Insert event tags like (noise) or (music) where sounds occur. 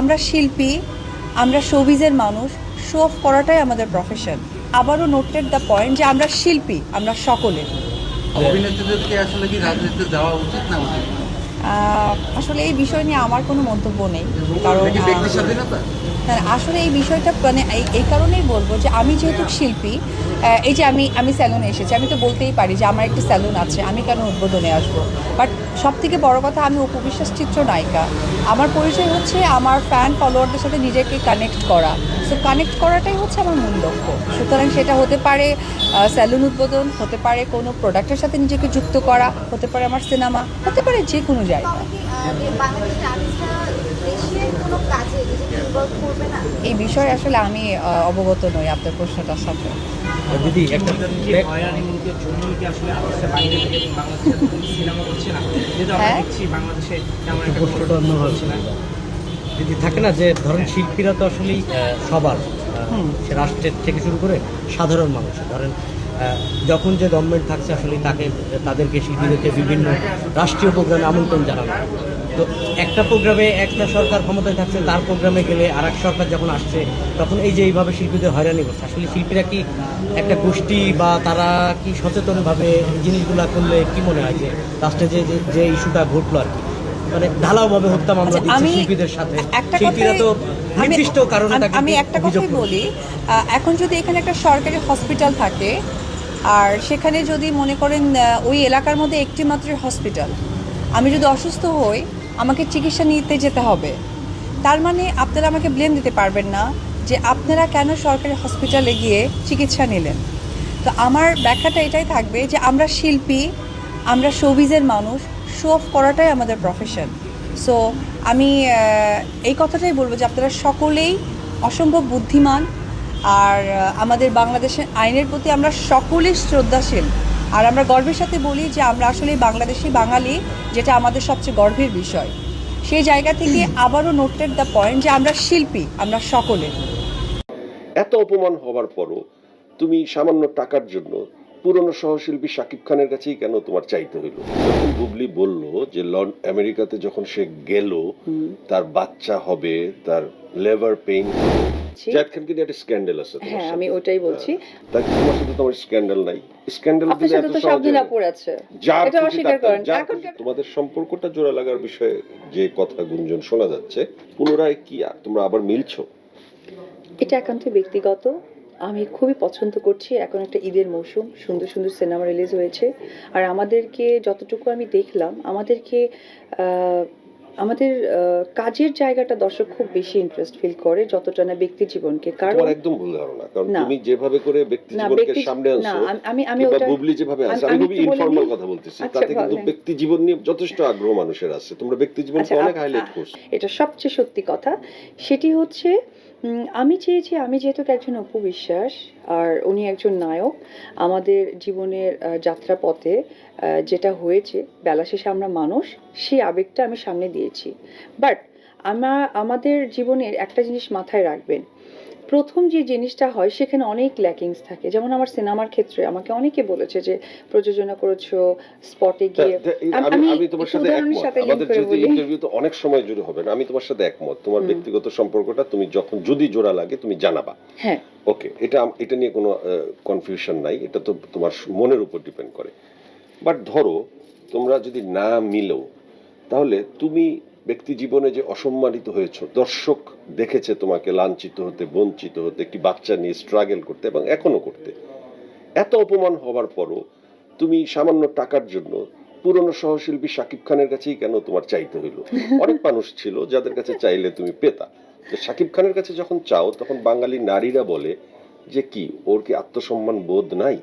আমরা শিল্পী, আমরা শোবিজের মানুষ শো অফ করাটাই আমাদের প্রফেশন আবারও নোটেড দ্য পয়েন্ট যে আমরা শিল্পী, আমরা সকলের অভিনেত্রীদেরকে আসলে কি রাজনীতিতে উচিত না আসলে এই বিষয় নিয়ে আমার কোনো মন্তব্য নেই। কারণ হ্যাঁ, আসলে এই বিষয়টা মানে এই- এই কারণেই বলব যে আমি যেহেতু শিল্পী এই যে আমি আমি স্যালুনে এসেছি আমি তো বলতেই পারি যে আমার একটি স্যালুন আছে আমি কেন উদ্বোধনে আসব? বাট সব থেকে বড় কথা আমি উপবিশ্বাস চিত্র নায়িকা। আমার পরিচয় হচ্ছে আমার ফ্যান ফলোয়ারদের সাথে নিজেকে কানেক্ট করা। সো কানেক্ট করাটাই হচ্ছে আমার মূল লক্ষ্য। সুতরাং সেটা হতে পারে স্যালুন উদ্বোধন হতে পারে কোনো প্রোডাক্টের সাথে নিজেকে যুক্ত করা হতে পারে আমার সিনেমা হতে পারে যে কোনো জায়গা এই বিষয়ে আসলে আমি অবগত নই আপনার প্রশ্নটার সাথে। দিদি একটা আসলে হ্যাঁ। দিদি থাকে না যে ধরেন শিল্পীরা তো আসলেই সবার রাষ্ট্রের থেকে শুরু করে সাধারণ মানুষ। ধরেন যখন যে গভর্নমেন্ট থাকছে আসলে তাকে তাদেরকে শিল্পীদেরকে বিভিন্ন রাষ্ট্রীয় প্রোগ্রামে আমন্ত্রণ জানানো তো একটা প্রোগ্রামে একটা সরকার ক্ষমতায় থাকছে তার প্রোগ্রামে গেলে আর সরকার যখন আসছে তখন এই যে এইভাবে শিল্পীদের হয়রানি করছে। আসলে শিল্পীরা কি একটা গোষ্ঠী বা তারা কি সচেতনভাবে জিনিসগুলো করলে কি মনে হয় যে লাস্টে যে যে- ইস্যুটা ঘটলো আর কি? মানে ঢালাওভাবে হত্যা মামলা আচ্ছা, দিচ্ছে শিল্পীদের সাথে। শিল্পীরা তো আমি- নির্দিষ্ট কারণে আমি- একটা কথাই বলি এখন যদি এখানে একটা সরকারি হসপিটাল থাকে আর সেখানে যদি মনে করেন ওই এলাকার মধ্যে একটি মাত্র হসপিটাল আমি যদি অসুস্থ হই, আমাকে চিকিৎসা নিতে যেতে হবে। তার মানে আপনারা আমাকে ব্লেম দিতে পারবেন না যে আপনারা কেন সরকারি হসপিটালে গিয়ে চিকিৎসা নিলেন। তো আমার ব্যাখ্যাটা এটাই থাকবে যে আমরা শিল্পী, আমরা শোবিজের মানুষ শো অফ করাটাই আমাদের প্রফেশন সো আমি এই কথাটাই বলব যে আপনারা সকলেই অসম্ভব বুদ্ধিমান আর আমাদের বাংলাদেশের আইনের প্রতি আমরা সকলেই শ্রদ্ধাশীল। আর আমরা গর্বের সাথে বলি যে আমরা আসলে বাংলাদেশি বাঙালি যেটা আমাদের সবচেয়ে গর্বের বিষয়। সেই জায়গা থেকে আবারও নোটেড দ্য পয়েন্ট যে আমরা শিল্পী আমরা সকলে এত অপমান হবার পরও তুমি সামান্য টাকার জন্য পুরনো সহশিল্পী শাকিব খানের কাছেই কেন তোমার চাইতে হইল? যখন বুবলি বলল যে লন্ড আমেরিকাতে যখন সে গেল তার বাচ্চা হবে তার লেবার পেইন জাহিদ খানকে নিয়ে একটা স্ক্যান্ডেল আছে হ্যাঁ আমি ওটাই বলছি। তাই তোমার সাথে তোমার স্ক্যান্ডেল নাই। স্ক্যান্ডেল আপনার সাথে তো আছে। যা এটা অস্বীকার করেন। এখন তোমাদের সম্পর্কটা জোড়া লাগার বিষয়ে যে কথা গুঞ্জন শোনা যাচ্ছে পুনরায় কি তোমরা আবার মিলছো? এটা একান্ত ব্যক্তিগত। আমি খুবই পছন্দ করছি এখন একটা ঈদের মৌসুম সুন্দর সুন্দর সিনেমা রিলিজ হয়েছে। আর আমাদেরকে যতটুকু আমি দেখলাম আমাদেরকে আহ, আমাদের কাজের জায়গাটা দর্শক খুব বেশি ইন্টারেস্ট ফিল করে যতটা না ব্যক্তি জীবনকে। কারণ একদম ভুল ধারণা কারণ তুমি যেভাবে করে ব্যক্তি জীবনকে সামনে আনছো আমি- আমি ওটা বুবলি যেভাবে আছে আমি- খুবই ইনফর্মাল কথা বলতেছি আচ্ছা, তাতে কিন্তু ব্যক্তি জীবন নিয়ে যথেষ্ট আগ্রহ মানুষের আছে। তোমরা ব্যক্তি জীবনকে আচ্ছা, অনেক হাইলাইট করছ। এটা সবচেয়ে সত্যি কথা সেটি হচ্ছে আমি চেয়েছি, আমি যেহেতু একজন অপবিশ্বাস, আর উনি একজন নায়ক, আমাদের জীবনের যাত্রা যাত্রাপথে যেটা হয়েছে, বেলা শেষে আমরা মানুষ, সেই আবেগটা আমি সামনে দিয়েছি। বাট আমার আমাদের জীবনের একটা জিনিস মাথায় রাখবেন প্রথম যে জিনিসটা হয় সেখানে অনেক ল্যাকিংস থাকে। যেমন আমার সিনেমার ক্ষেত্রে আমাকে অনেকে বলেছে যে প্রযোজনা করেছ স্পটে গিয়ে। আম- তোমার সাথে একমত। আমাদের যেহেতু ইন্টারভিউ তো অনেক সময় জুড়ে হবে না আমি তোমার সাথে একমত। তোমার ব্যক্তিগত সম্পর্কটা তুমি যখন যদি জোড়া লাগে তুমি জানাবা। হ্যাঁ। ওকে এটা এটা নিয়ে কোনো কনফিউশন নাই। এটা তো তোমার মনের উপর ডিপেন্ড করে। বাট ধরো তোমরা যদি না মিলো তাহলে তুমি ব্যক্তি জীবনে যে অসম্মানিত হয়েছো দর্শক দেখেছে তোমাকে লাঞ্ছিত হতে বঞ্চিত হতে একটি বাচ্চা নিয়ে স্ট্রাগল করতে এবং এখনও করতে। এত অপমান হবার পরও তুমি সামান্য টাকার জন্য পুরনো সহশিল্পী শাকিব খানের কাছেই কেন তোমার চাইতে হইল? (laughs) অনেক মানুষ ছিল যাদের কাছে চাইলে তুমি পেতা। তো শাকিব খানের কাছে যখন চাও তখন বাঙালি নারীরা বলে যে কি ওর কি আত্মসম্মান বোধ নাই?